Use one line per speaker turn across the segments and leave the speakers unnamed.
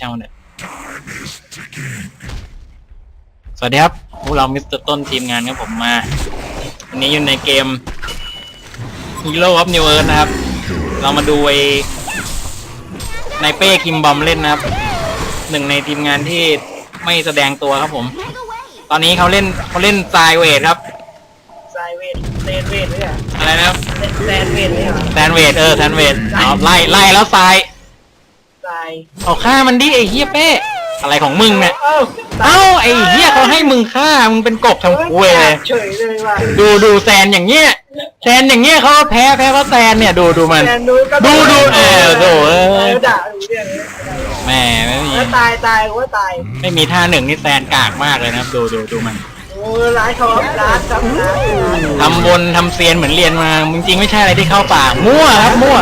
ช่างมันเถอะสวัสดีครับพวกเรามิสเตอร์ต้นทีมงานครับผมมาวันนี้อยู่ในเกม Hero of New Earth นะครับ เรามาดูไอ้นายเป้คิมบอมเล่นนะครับหนึ่งในทีมงานที่ไม่แสดงตัวครับผม ตอนนี้เขาเล่นเขาเล่นไซเวทครับ
ไซเวทเซนเวทไหมอะ
อะไรนะครับ
แซนเวทไหมอะ
แซนเวทเออแซนเวทเอาไล่ไล่แล้วท ราย
ไซ
เอาฆ่ามันดิไอ้เฮียเป้อะไรของมึงเนี่ย
เอ้า
เอ้าไอ้เฮียเขาให้มึงฆ่ามึงเป็นกบทำคุยเลย
เฉยเลยว่ะ
ดูดูแซนอย่างเงี้ยแซนอย่างเงี้ยเขาแพ้แพ้เพราะแซนเนี่ยดูดูมัน
แซนดูก็
ดูดูเออโถ่เอ้ย
แล้วด่าดูเรื่องนี้
แหม่ไม่มี
แล้วตายตายว่าตาย
ไม่มีท่าหนึ่งนี่แซนกากมากเลยนะครับดูดูดูมัน
โอ้ร้ายเขาร้านครับร้านร้าน
ทำบนทำเซียนเหมือนเรียนมาจริงๆไม่ใช่อะไรที่เข้าปากมั่วครับมั่ว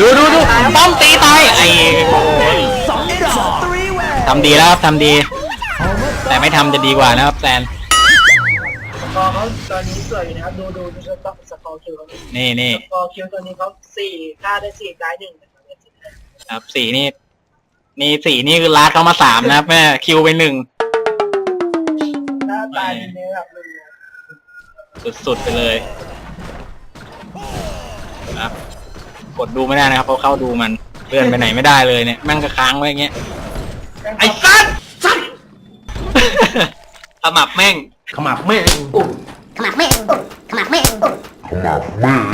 ดูดูดูป้อมตีตายไอ้โอ้ยทำดีแล้วครับทำดี แต่ไม่ทำจะดีกว่านะครับแซน
สกอร์เขาตอนนี้สวยอยู่นะครับดูดูดูสกอร์สกอร์คิวเขา
นี่นี่
สกอร์คิวตอนนี้เขาสี่ฆ่าได้สี่ตายหนึ่งนะครับ
ครับสีนี่ นี่สีนี่คือลาดเข้ามาสามนะครับแม่คิวไปหนึ่ง
ถ้า ตายในระดับหนึ่งนะ
สุดๆไปเลยครับกดดูไม่ได้นะครับเพราะเข้าดูมันเลื่อนไปไหนไม่ได้เลยเนี่ยแม่งก็ค้างไว้อย่างเงี้ยไอ้สัตว์สัตว์ ขมับแม่ง
ขมับแม่ง
Come on, man. Come on, man.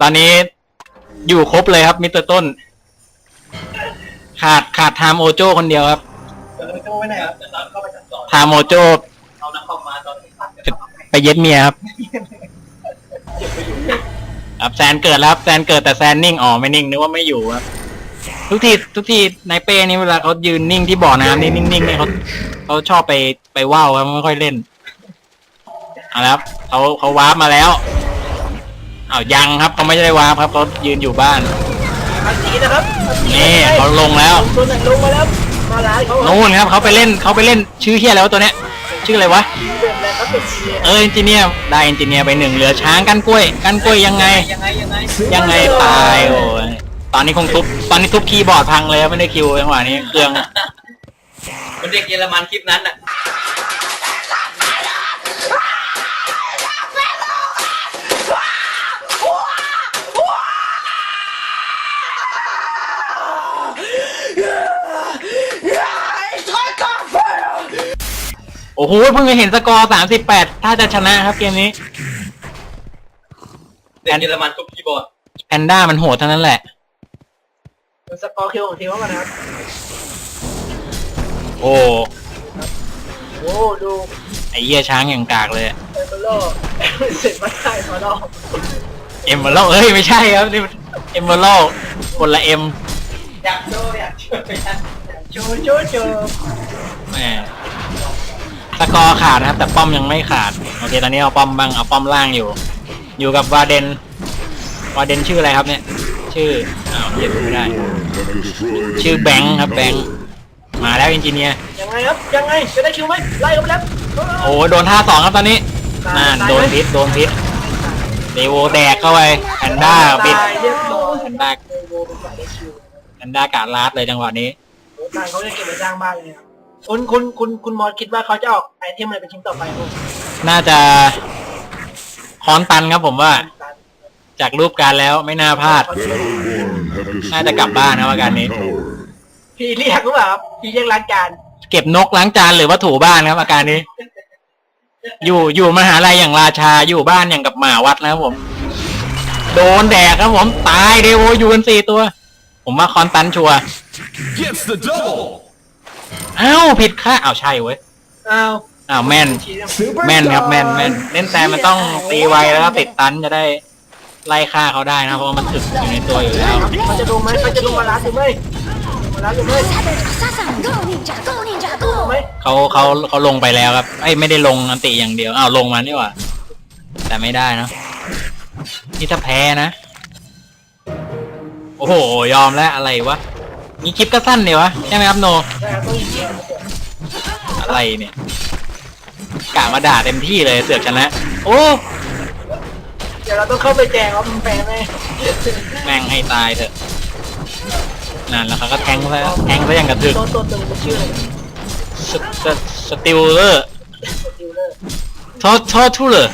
ตอนนี้อยู่ครบเลยครับมิสเตอร์ต้น ขาดขาดไทม์โอโจคนเดียวครับ
เออโจ้ไว้ไหนครับเข้าไปจัดต่อ
ไทม์โอโจ
เอานักเข้ามาตอนนี้
ไปเย็ดเมียครับครับแซนเกิดแล้วครับแซนเกิดแต่แซนนิ่งอ๋อไม่นิ่งนึกว่าไม่อยู่ครับทุกทีทุกทีนายเป้นี่เวลาเขายืนนิ่งที่บ่อน้ำนี่นิ่งๆนี่เขาเขาชอบไปไปว่าวครับไม่ค่อยเล่นเอาละครับเขาเขาวาร์ปมาแล้วเอาวยังครับเขาไม่ได้วาร์ปครับเขายืนอยู่บ้าน
อาทีนะครับอาทิ
นี่เขาลงแล้ว
ตัวไหนลงมาแล้ว โน่
นครับเขาไปเล่นเขาไปเล่นชื่อเฮียแล้วะตัวเนี้ยชื่ออะไรวะเออเอนจิเนียร์ได้เอนจิเนียร์ไปหนึ่งเหลือช้างกันกล้วยกันกล้วยยังไง
ยังไงยังไง
ยังไงตายโอ้ยตอนนี้คงทุบตอนนี้ทุบคีย์บอร์ดพังเลยไม่ได้คิวจังหวะนี้เครื่อง
มันเด็กเยอรมันคลิปนั้นอะ
โอ้โหเพิ่งจะเห็นสกอร์สามสิบแปดถ้าจะชนะครับเกมนี้
เด็กเยอรมันทุบคีย์บอร์ด
แพนด้ามันโหดเท่านั้นแหละ
เป็นสกอร์คิวของทีมเขาก่อนนะครับ
โอ้
โอ้ดู
ไอเหี้ยช้างอย่างกากเลย
เอเบโลเสร็จมาได้พอดอก
เอ็มเบลเอ้ยไม่ใช่ครับนี่เอ็มเบลคนละเอ็ม
อยากโชว์อยากโชว์อยากโชว์โชว์โชว์
แหม สกอร์ขาดนะครับ แต่ป้อมยังไม่ขาด โอเคตอนนี้เอาป้อมบ้างเอาป้อมล่างอยู่ อยู่กับวาเดนวาเดนชื่ออะไรครับเนี่ย ชื่ออ้าวเรียกไม่ได้ ชื่อแบงค์ครับแบงค์มาแล้วเอนจิเนียร์
ยังไงครับยังไงจะได้คิวไหมไล่กันไปแล้ว
โอ้โดนท่าสองครับตอนนี้นั่นโดนพิษโดนพิษเดโวแดกเข้าไปแพนด้าบิด
ตายเรียบร้อย
แพนด้า
เดโวเป็นฝ่ายได้คิว
แพนด้ากาดลาดเลยจังหวะนี้
โอ้ตายเขาจะเก็บไปสร้างบ้านเลยครับ คุณคุณคุณคุณมอสคิดว่าเขาจะออกไอเทมอะไรเป็นชิ้นต่อไปครับ
น่าจะคอนตันครับผมว่า จากรูปการแล้วไม่น่าพลาด น่าจะกลับบ้านนะว่าการนี้
พี่เรียกหรือเปล่าครับพี่เรียกร้านการ
เก็บนกล้างจานหรือว่าถูบ้านครับอาการนี้ อยู่อยู่มหาลัยอย่างราชาอยู่บ้านอย่างกับหมาวัดนะครับผม โดนแดกครับผม ตายเดโวอยู่กันสี่ตัว ผมว่าคอนตันชัวร์
Gets the double.
อ้าวผิดค่าอ้าวใช่เว้ย
อ้าว
อ้าวแม่น แม่นครับแม่นแม่นเล่นแต่มันต้องตีไวแล้วก็ติดตันจะได้ไล่ฆ่าเขาได้นะเพราะว่ามันถึกอยู่ในตัวอยู่แล้ว
เขาจะดูไหมเขาจะดูมาร้านหรือไม่มาร้านหรือไม่
Assassin, go ninja, go ninja,
ดู
go.
ไหม
เขาเขาเขาลงไปแล้วครับไอ้ยไม่ได้ลงอันติอย่างเดียวอ้าวลงมานี่หว่าแต่ไม่ได้นะนี่ถ้าแพ้นะ โอ้โหยอมแล้วอะไรวะ นี่คลิปก็สั้นเดียววะใช่ไหมครับโน
ใช่ครับต้องยิงเกมมาก่อน
อะไรเนี่ยกะมาด่าเต็มที่เลยเสือกชนะ โอ้
เดี๋ยวเราต้องเข้าไปแจงว่ามันแพ้ไหม
แม่งให้ตายเถอะนั่นแล้วเขาก็แทงซะแทงซะอย่างกระถึก
ตัวตัวตึงมันชื่ออะไรนะ
สสสติลเลอร์
ดิวเลอร์
ทอทอทูเลอร์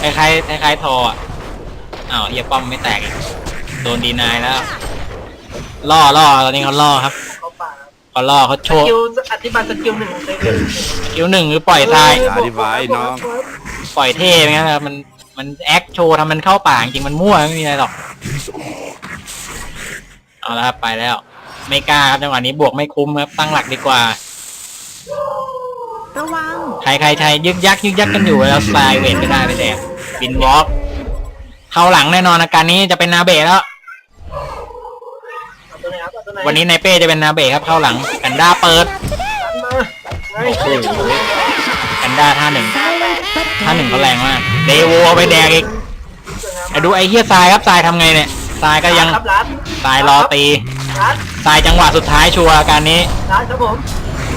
คล้ายๆคล้ายๆทออะอ้าวเฮียป้อมไม่แตกอีกโดนดีนายแล้ว ล่อล่อตอนนี้เขาล่อครับ
เขาป่าครับ
เขาล่อเขาโช
ส
ว์
กิลอธิบายสกิลหนึ่งของเซเว่น
สกิลหนึ่งคือปล่อยทราย
อธิบายน้อง
ปล่อยเท่ไปงั้นนะครับมันมันแอคโชว์ทำมันเข้าป่าจริงๆมันมั่วไม่มีอะไรหรอก เอาละครับไปแล้ว ไม่กล้าครับจังหวะนี้บวกไม่คุ้มครับตั้งหลักดีกว่า
ระวัง
ใครใครใครยึกยักยึกยักกันอยู่แล้วสไตล์เวทไม่ได้ไปแดงบินวอล์กเข้าหลังแน่นอนอาการนี้จะเป็นนาเบะแล้ว
เอาตัว วไหน
วันนี้นายเป้จะเป็นนาเบะครับเข้าหลังแพนด้าเปิด
มาไง
โอ้โหแพนด้าท่าหนึ่งท่าหนึ่งเขาแรงมากเดโวเอาไปแดกอีกไอ้ดูไอ้เฮียทรายครับทรายทำไงเนี่ยทรายก็ยัง
ครับรัด
ทรายรอตี
รัด
ทรายจังหวะสุดท้ายชัวร์อาการนี้
รัดครับผม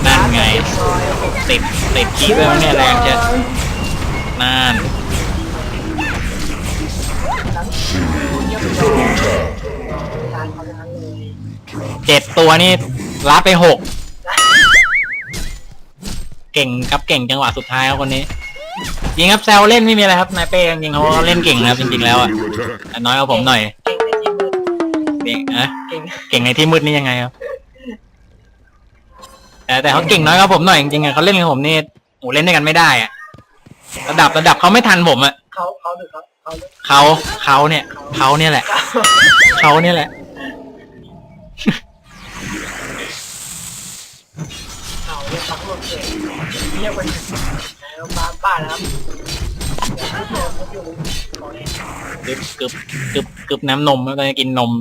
นั่นไง
เรียบร้อยครับผม
ติดติดคีบเลยมั้งเนี่ยแรงเชียวนั่น
เจ็
ดตัวนี่ลัดไปหกเก่งครับเก่งจังหวะสุดท้ายครับคนนี้ จริงครับแซวเล่นไม่มีอะไรครับนายเป้จริงๆเขาเล่นเก่งนะครับจริงๆแล้วอะแต่น้อยเอาผมหน่อย
เก่งในทีมมือ
เก่งนะ
เก่ง
เก่งในที่มืดนี่ยังไงครับแต่แต่เขาเก่งน้อยกว่าผมหน่อยจริงๆอะเขาเล่นกับผมนี่โอ้เล่นด้วยกันไม่ได้อะระดับระดับเขาไม่ทันผมอะ
เขาเขาหรือเขาเขาหรือ
เขาเขาเนี่ยเขาเนี่ยแหละเขาเนี่ยแหละ
เขาเรียกปักหลดเลยเรียกเป็นแล้วป้าป้านะครับอยู่ขอเอง
กึบกึบกึบกึบน้ำนมแล้วตอนนี้กินนม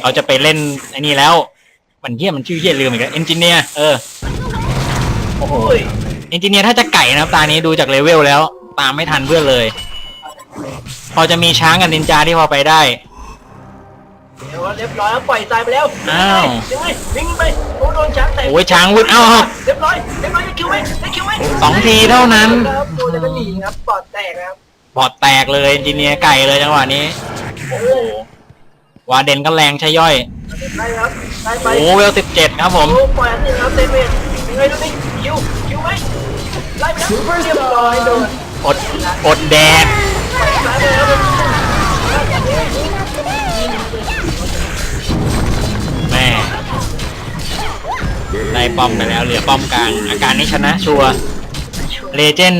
เขาจะไปเล่นไอ้นี่แล้ว มันเยี่ยมันชื่อเยี่ยลืมอีกแล้วเอนจิเนียร์เออโอ้โห
โอ้ย
เอนจิเนียร์ถ้าจะไก่นะครับตานี้ดูจากเลเวลแล้ว ตามไม่ทันเพื่อนเลย พอจะมีช้างกับนินจาที่พอไปได้
เดี๋ยวเรียบร้อยแล้วปล่อยตายไปแล้ว
อ้าว
ยังไงวิ่งไปโอ้โดนช้างเตะ
โอ้ยช้างวุดเอ้า
เรียบร้อยเรียบร้อยได้คิวไหมได้คิวไหม
สองทีเท่านั้น
ครับโอ้แล้วก็หนีครับปอดแตกนะครับ
บอดแตกเลยเอนจิเนียร์ไก่เลยจังหวะนี้โอ้โหวาเดนก็แรงใช่ย่อย
ได้ครับได้ไป
โอ้เวลสิบเจ็ดครับผม
โอ้ปล่อยอันนี้ครับเซเว่นยังไงดูนี่คิวคิวไหมไล่ไปแล้วเรียบร้อยโดน
อดอดแดด ได้ป้อมไปแล้วเหลือป้อมกลาง อาการนี้ชนะชัวร์เลเจน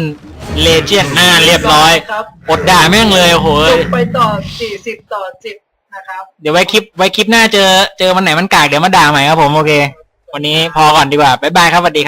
เลเจนหน้าเรียบร้อย
ครับ
อดด่าแม่งเลยโอ้โห
จบไปต่อ 40 ต่อ 10 นะครับ
เดี๋ยวไว้คลิปไว้คลิปหน้าเจอเจอวันไหนมันกากเดี๋ยวมาด่าใหม่ครับผมโอเค วันนี้พอก่อนดีกว่าบ๊ายบายครับสวัสดีครับ